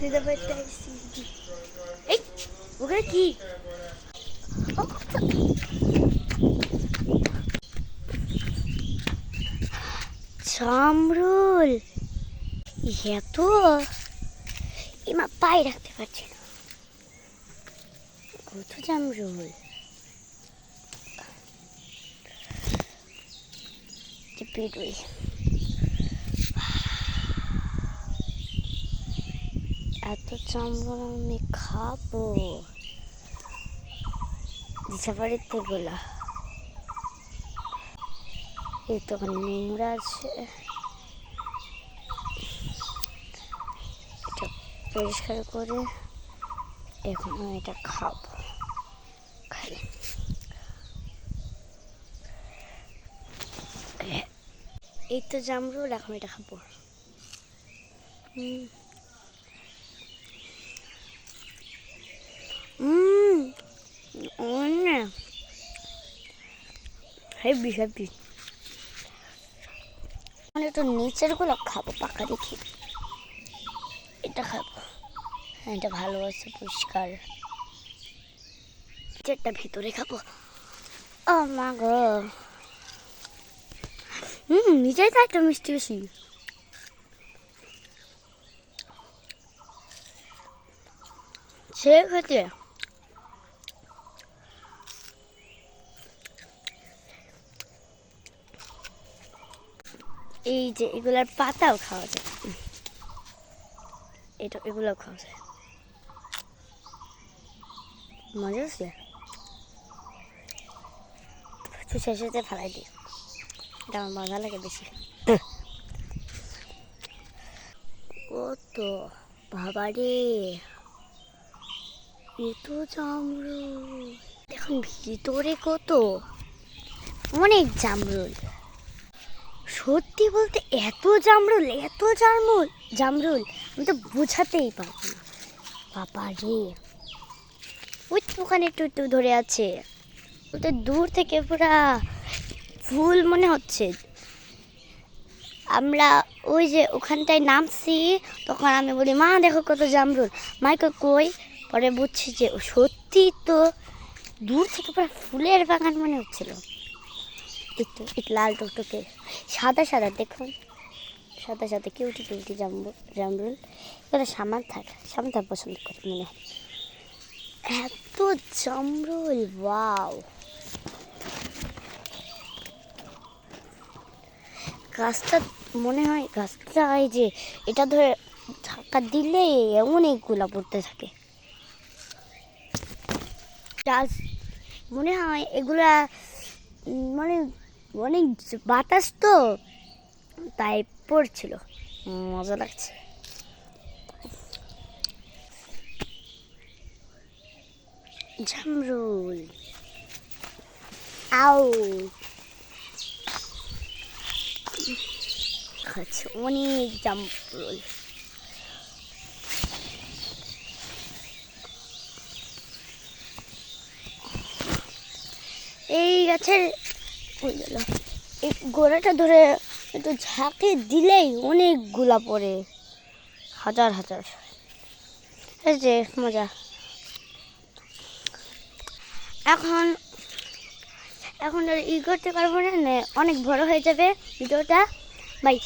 দিতে পারতেছি এই ওখানে কি ও, জামরুল এত এমা পায়ে রাখতে পারছি না কত জামরুল পেটুই এত জামরুল আমি খাব। দিশা বাড়িতে গোলা। এই তো নোংরা আছে। এটা পরিষ্কার করে এখন এটা খাব। খাই। এই তো জামরুল, এখন এটা খাব। হুম। অনেক হেভি হেভি মানে একটু নিচেরগুলো খাব, পাকা দেখি এটা খাব। হ্যাঁ এটা ভালো আছে, পরিষ্কার। যেটা ভিতরে খাব। ও মা গো। হুম, নিচেই তো একটা মিষ্টি বেশি। সে খেতে। এই যে এগুলার পাতাও খাওয়া যায়। এটা এগুলো খাওয়া যায়। মজা আছে চুষে চুষে ফেলাই দিই। এটা আমার মজা লাগে বেশি। ও তো বাবা রে! এ তো জামরুল। এখন ভিতরে কত অনেক জামরুল। সত্যি বলতে এত জামরুল এত জামরুল জামরুল, আমি তো বোঝাতেই পারব না। বাবা রে। ওই ওখানে একটু একটু ধরে আছে। ওটা দূর থেকে পুরা ফুল মনে হচ্ছে। আমরা ওই যে ওখানটায় নামছি, তখন আমি বলি, মা, দেখো কত জামরুল। মাইকে কই, পরে বুঝছি যে সত্যি তো দূর থেকে পুরো ফুলের বাগান মনে হচ্ছিল। একটু একটু লাল টুকটুকে। সাদা সাদা, দেখুন। সাদা সাদা, কিউটি কিউটি জামরুল জামরুল এগুলো সামান থাক সামান পছন্দ করে, মনে হয়। এত জামরুল ওয়াও। গাছটা, মনে হয় গাছটা এই যে, এটা ধরে ধাক্কা দিলে এমন অনেকগুলা পড়তে থাকে। গাছ, মনে হয় এগুলা মানে অনেক বাতাস তো তাই পড়ছিল। মজা লাগছে। ঝামরুল। আও খাচ্ছে অনেক জামরুল এই গাছের ওই গেল এই গোড়াটা ধরে একটু ঝাঁকে দিলেই অনেকগুলা পড়ে। হাজার হাজার। যে মজা। এখন এখন আর ই করতে পারব না নে, অনেক বড় হয়ে যাবে ভিডিওটা। বাই।